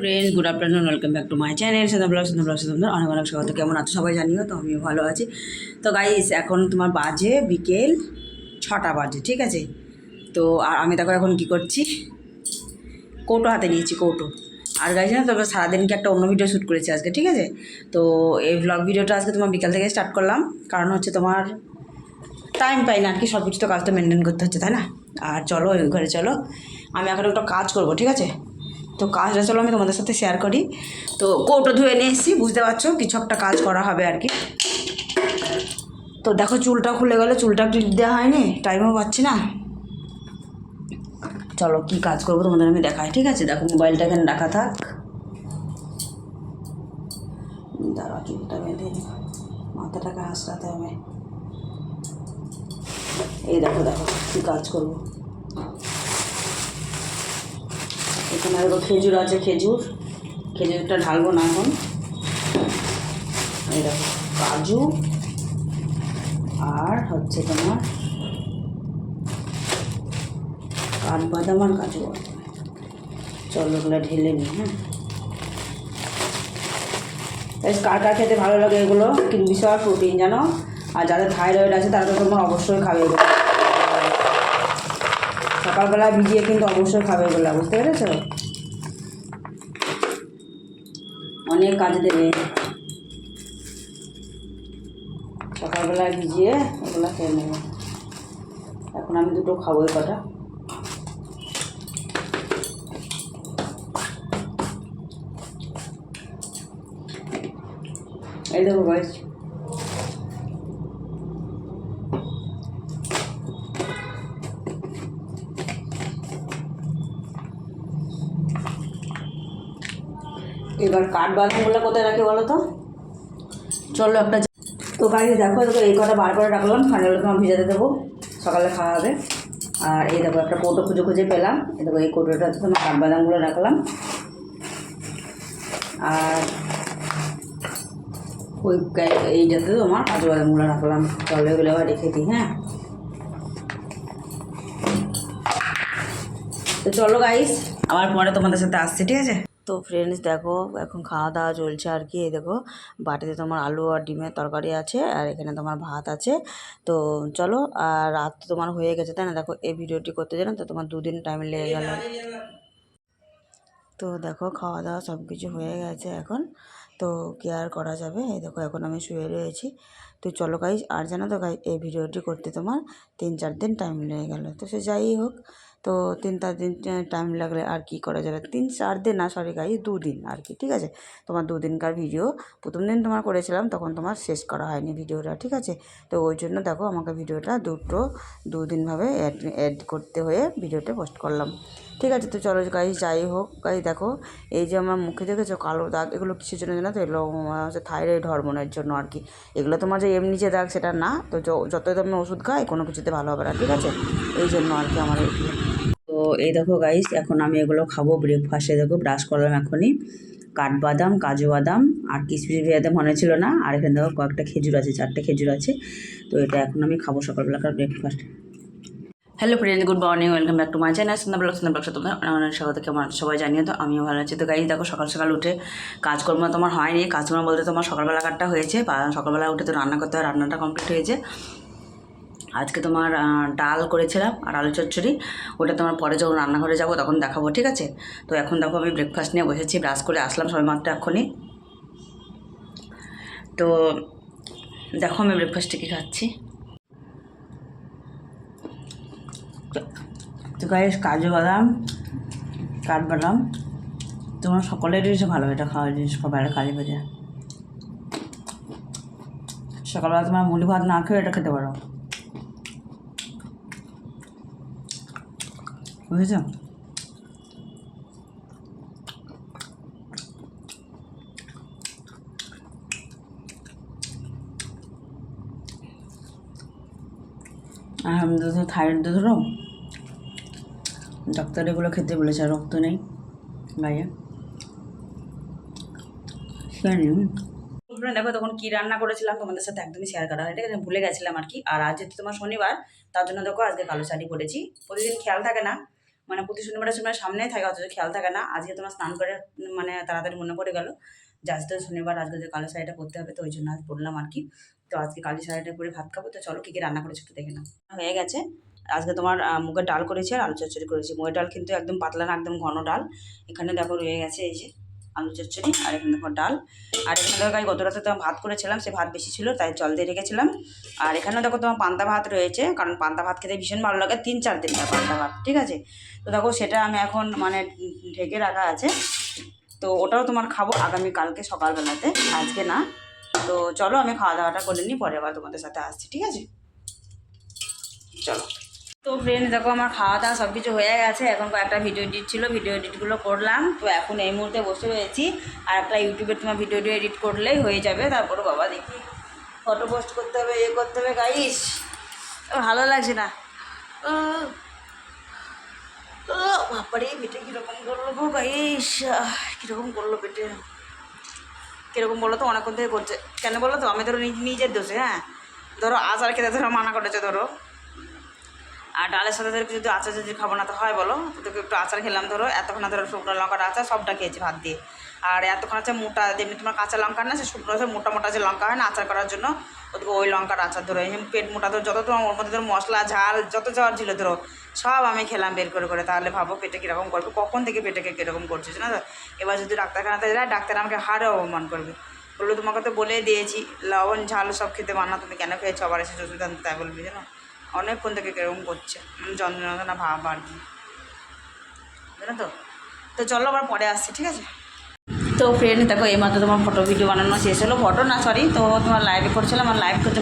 Friends good afternoon welcome back to my channel Sada blog Sada blog Sada অনেক অনেক স্বাগত। কেমন আছো সবাই জানিও? তো আমিও ভালো আছি। তো গাইস এখন তোমার বাজে বিকেল ছটা বাজে, ঠিক আছে? তো আর আমি দেখো এখন কি করছি। কৌটো হাতে নিয়েছি, কৌটো। আর গাইজ না তবে সারাদিনকে একটা অন্য ভিডিও শ্যুট করেছি আজকে, ঠিক আছে? তো এই ব্লগ ভিডিওটা আজকে তোমার বিকাল থেকে স্টার্ট করলাম। কারণ হচ্ছে তোমার টাইম পাই না, আর কি সব কিছু তো কাজ তো মেনটেন করতে হচ্ছে, তাই না? আর চলো ওই ঘরে চলো। আমি এখন একটা কাজ করব, ঠিক আছে? তো কাজটা চলো আমি তোমাদের সাথে শেয়ার করি। তো কৌটো ধুয়ে নিয়ে এসেছি, বুঝতে পারছ? কিছু একটা কাজ করা হবে আর কি। তো দেখো চুলটা খুলে গেলে, চুলটা ক্লিপ দেওয়া হয়নি টাইমও পাচ্ছি না। চলো কি কাজ করব তোমাদের আমি দেখাই, ঠিক আছে? দেখো মোবাইলটা এখানে রাখা থাক। দাঁড়া চুলটা বেঁধে। মাথাটাকে হাসরাতে হবে। এই দেখো দেখো কি কাজ করব। এখানে দেখো খেজুর আছে, খেজুর। খেজুরটা ঢালবো না এখন। এই দেখো, কাজু আর হচ্ছে তোমার কাঠবাদাম আর কাজু চলো ওগুলো ঢেলে নিই হ্যাঁ। বেশ, কার কার খেতে ভালো লাগে এগুলো? কিন্তু বিশাল প্রোটিন, জানো? আর যাদের থাইরয়েড আছে, তারা তো তোমার অবশ্যই খাবে এগুলো। সকালবেলা ভিজিয়ে কিন্তু অবশ্যই খাবে এগুলো, বুঝতে পেরেছ? অনেক কাজে দেবে। সকালবেলা ভিজিয়ে ওগুলো খেয়ে নেব। এখন আমি দুটো খাব এই কটা। এই দেখো গাইস এবার কাঠবাদামগুলো কোথায় রাখি বলো তো? চলো একটা তো গাড়ি দেখো এই কটা বার করে রাখলাম ঠান্ডাগুলো তোমার ভিজাতে দেবো, সকালে খাওয়া হবে। আর এই দেখো, একটা কৌটো খুঁজে খুঁজে পেলাম। এই দেখো, এই কৌটোটাতে তোমার কাঠবাদামগুলো রাখলাম। আর ওই এইটাতে তোমার কাজু বাদামগুলো রাখলাম। চলো, এগুলো আবার রেখে দিই হ্যাঁ? তো চলো গাইস আমার পরে তোমাদের সাথে আসছি, ঠিক আছে? তো ফ্রেন্ডস দেখো, এখন খাওয়া দাওয়া চলছে আর কি। এই দেখো, বাটিতে তোমার আলু আর ডিমের তরকারি আছে আর এখানে তোমার ভাত আছে। তো চলো, আর রাত তো তোমার হয়ে গেছে, তাই না? দেখো, এই ভিডিওটি করতে জানো তো, তোমার দুদিন টাইম লেগে গেল। তো দেখো খাওয়া দাওয়া সব কিছু হয়ে গেছে এখন। তো কি আর করা যাবে? এই দেখো, এখন আমি শুয়ে রয়েছি। তো চলো গাইজ আর জানো তো গাই এই ভিডিওটি করতে তোমার তিন চার দিন টাইম লেগে গেল। তো সে যাই হোক তো তিন চার দিন টাইম লাগলে আর কি করা যাবে? তিন চার দিন না সরি গাই দুদিন আর কি, ঠিক আছে? তোমার দুদিনকার ভিডিও প্রথম দিন তোমার করেছিলাম, তখন তোমার শেষ করা হয়নি ভিডিওটা ঠিক আছে? তো ওই জন্য দেখো, আমাকে ভিডিওটা দুটো, দুদিনভাবে অ্যাড অ্যাড করতে হয়ে ভিডিওটা পোস্ট করলাম। ঠিক আছে, তো চলো গাই যাই হোক গাই দেখো, এই যে আমার মুখে দেখেছ, কালো দাগ, এগুলো কিসের জন্য জানো তো? এগুলো হচ্ছে থাইরয়েড হরমোনের জন্য আর কি। এগুলো তোমার যে এমনি যে দাগ, সেটা না, তো য- যতই তুমি ওষুধ খাই কোনো কিছুতে ভালো হবে না, ঠিক আছে? এই জন্য আর কি আমার এই দেখো গাইস এখন আমি এগুলো খাব ব্রেকফাস্টে দেখো ব্রাশ করলাম এখনই। কাঠবাদাম, কাজু বাদাম আর কিশমিশ ভেজাতে মনে ছিল না। আর এখানে দেখো কয়েকটা খেজুর আছে, চারটে খেজুর আছে। তো এটা এখন আমি খাব সকালবেলাকার breakfast hello friend good morning welcome back to my channel Sandhya blog Sandhya blog তোমাদের অনেক স্বাগত। কেমন সবাই? জানিয়ে তো আমিও ভালো আছি। তো গাড়ি দেখো সকাল সকাল উঠে কাজকর্ম তোমার হয়নি। কাজকর্ম বলতে তোমার সকালবেলা কাটটা হয়েছে সকালবেলা উঠে তো রান্না করতে হয়, রান্নাটা কমপ্লিট হয়েছে। আজকে তোমার ডাল করেছিলাম আর আলু চচ্চড়ি। ওটা তোমার পরে যখন রান্নাঘরে যাব তখন দেখাবো, ঠিক আছে? তো এখন দেখো আমি ব্রেকফাস্ট নিয়ে বসেছি ব্রাশ করে আসলাম সবাই মাত্র এখনই তো দেখো আমি ব্রেকফাস্টে কী খাচ্ছি। তো গাইস কাজু বাদাম, কাঠবাদাম, তোমার সকলেরই হচ্ছে ভালো এটা খাওয়ার জিনিস সকালে কালী ভেজে। সকালবেলা তোমার মুড়ি ভাত না খেয়ে এটা খেতে পারো। বুঝেছ আর আমি তো থাইরয়েড ধরো ডাক্তার এগুলো খেতে বলেছে রক্ত নেই গায়ে দেখো তখন কি রান্না করেছিলাম, তোমাদের সাথে একদমই শেয়ার করা হয় ঠিক আছে? ভুলে গেছিলাম আর কি। আর আজ যেহেতু তোমার শনিবার, তার জন্য দেখো আজকে কালো শাড়ি পরেছি। প্রতিদিন খেয়াল থাকে না মানে প্রতি শনিবারের সময় সামনেই থাকে, অথচ খেয়াল থাকে না। আজকে তোমার স্নান করে মানে তাড়াতাড়ি মনে পড়ে গেল। যে আজকে শনিবার, আজকে যে কালো শাড়িটা পরতে হবে, তো ওই জন্য আজ পড়লাম আর কি। তো আজকে কালি শাড়িটা পরে ভাত খাব, তো চলো কী কী রান্না করেছ একটু দেখে না হয়ে গেছে। আজকে তোমার মুগের ডাল করেছি আর আলু চচ্চড়ি করেছি। মুগের ডাল কিন্তু একদম পাতলা না, একদম ঘন ডাল। এখানে দেখো রয়ে গেছে এই যে। আলু চচ্চড়ি আর এখানে দেখো ডাল। আর এখানে দেখো আমি গত রাতে তোমার ভাত করেছিলাম, সে ভাত বেশি ছিল, তাই জল দিয়ে রেখেছিলাম। আর এখানেও দেখো তোমার পান্তা ভাত রয়েছে, কারণ পান্তা ভাত খেতে ভীষণ ভালো লাগে, তিন চার দিনটা পান্তা ভাত, ঠিক আছে? তো দেখো সেটা আমি এখন মানে ঢেকে রাখা আছে। তো ওটাও তোমার খাব আগামী কালকে সকালবেলাতে, আজকে না। তো চলো আমি খাওয়া দাওয়াটা করে নিই, পরে আবার তোমাদের সাথে আসছি, ঠিক আছে? চলো। তো ফ্রেন্ড দেখো আমার খাওয়া দাওয়া সব কিছু হয়ে গেছে। এখন কয়েকটা ভিডিও এডিট ছিল ভিডিও এডিটগুলো করলাম। তো এখন এই মুহূর্তে বসে রয়েছি। আর একটা ইউটিউবে তোমার ভিডিও এডিট করলেই হয়ে যাবে। তারপরে বাবা দেখি ফটো পোস্ট করতে হবে এ করতে হবে গাইস ভালো লাগছে না। বাবারে পেটে কীরকম করল গো গাইস কীরকম করল পেটে? কীরকম বলো তো, অনেকক্ষণ থেকে করছে। কেন বলো তো? আমি ধরো নিজ- নিজের দোষে হ্যাঁ? ধরো আচার খেতে ধরো, মানা করেছে, ধরো। আর ডালের সাথে ধরো যদি আচার যদি খাব না, তো হয় বলো? তোকে একটু আচার খেলাম ধরো, এতক্ষণ ধরো শুকনো লঙ্কার আচার সবটা খেয়েছি ভাত দিয়ে। আর এতক্ষণ আছে মোটা, যেমনি তোমার কাঁচা লঙ্কা না, সে শুকনো মোটা মোটা যে লঙ্কা হয় না, আচার করার জন্য, ওদিকে ওই লঙ্কার আচার ধরো। এমনি পেট মোটা ধরো, যত তোমার ওর মধ্যে ধরো মশলা, ঝাল, যত যাওয়ার ছিল ধরো, সব আমি খেলাম বের করে করে। তাহলে ভাবো পেটে কীরকম করবে, কখন থেকে পেটেকে কীরকম করছে না? এবার যদি ডাক্তারখানাতে যায়, ডাক্তার আমাকে হারে অপমান করবে। বলল, তোমাকে তো বলে দিয়েছি, লবণ, ঝাল সব খেতে মানা, তুমি কেন খেয়েছো? আবার এসে আনতে তাই বলবি, জানো? অনেকক্ষণ থেকে কেরম করছে। যন্ত্রণা ভাব আর কি। জানো তো? তো চলো আবার পরে আসছি, ঠিক আছে? তো ফ্রেন্ড দেখো এই মাত্র তোমার ফটো ভিডিও বানানো শেষ হলো। ফটো না সরি তো তোমার লাইভ করছিলাম আর লাইভ করতে